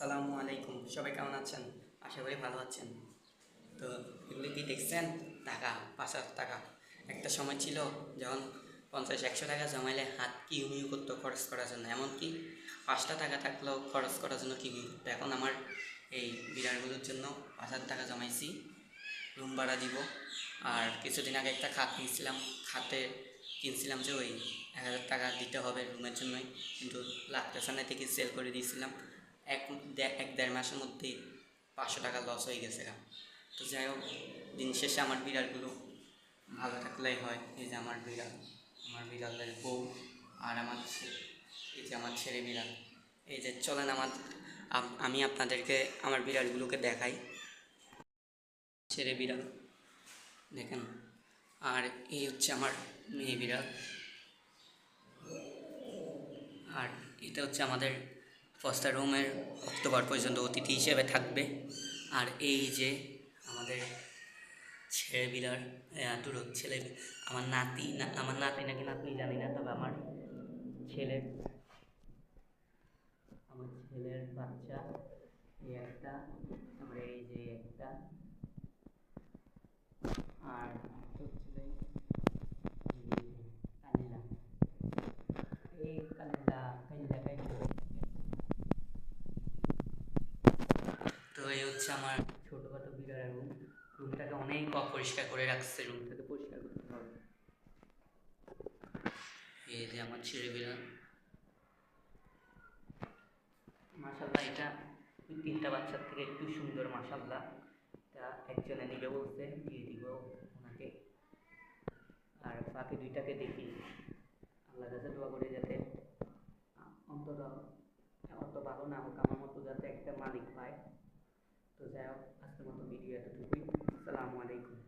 আসসালামু আলাইকুম। সবাই কেমন আছেন? আশা করি ভালো আছেন। তো এগুলি কি দেখছেন? টাকা, পাঁচ হাজার টাকা। একটা সময় ছিল যখন পঞ্চাশ, একশো টাকা জমাইলে হাত কি উমিউ করতো খরচ করার জন্য। এমনকি পাঁচটা টাকা থাকলেও খরচ করার জন্য কি করতো? এখন আমার এই বিড়ালগুলোর জন্য পাঁচ হাজার টাকা জমাইছি রুম ভাড়া দিব। আর কিছুদিন আগে একটা খাত কিনছিলাম। খাতে কিনছিলাম যে ওই এক হাজার টাকা দিতে হবে রুমের জন্যই। কিন্তু লাগতেছে না থেকে সেল করে দিয়েছিলাম? এক এক দেড় মাসের মধ্যেই পাঁচশো টাকা লস হয়ে গেছে তো যাই হোক, দিন শেষে আমার বিড়ালগুলো ভালো থাকলেই হয়। এই যে আমার বিড়াল, আমার বিড়ালের বউ আর আমার এই যে আমার ছেলে বিড়াল। এই যে চলেন আমার, আমি আপনাদেরকে আমার বিড়ালগুলোকে দেখাই। ছেড়ে বিড়াল, দেখেন। আর এই হচ্ছে আমার মেয়ে বিড়াল। আর এটা হচ্ছে আমাদের ফস্টার রুমের অক্টোবর পর্যন্ত অতিথি হিসেবে থাকবে। আর এই যে আমাদের ছেলে বিলার দূর ছেলে আমার নাতি, না, আমার নাতি নাকি নাতি জানি না, তবে আমার ছেলের আমার ছেলের বাচ্চা এই একটা আমার এই যে একটা আর হচ্ছে এই যে কালিলা এই কালিলা কালিলা কালিলা তো এই হচ্ছে আমার ছোটোখাটো বিড়ালের রুম রুমটাকে অনেক অপরিষ্কার করে রাখছে রুমটাকে পরিষ্কার করতে হবে এই যে আমার ছেলে বিড়াল। মাসাল্লাহ এটা ওই তিনটা বাচ্চার থেকে একটু সুন্দর মাসাল্লাহ তা একজনে নিবে বলছে দিয়ে দিব ওনাকে। আর বাকি দুইটাকে দেখি। আল্লাহ কাছে দোয়া করে যাতে অন্তত অত ভালো না হোক আমার মতো যাতে একটা মালিক পায়। তো যাই হোক আজকের মতো ভিডিও এতটুকুই। আসসালামু আলাইকুম।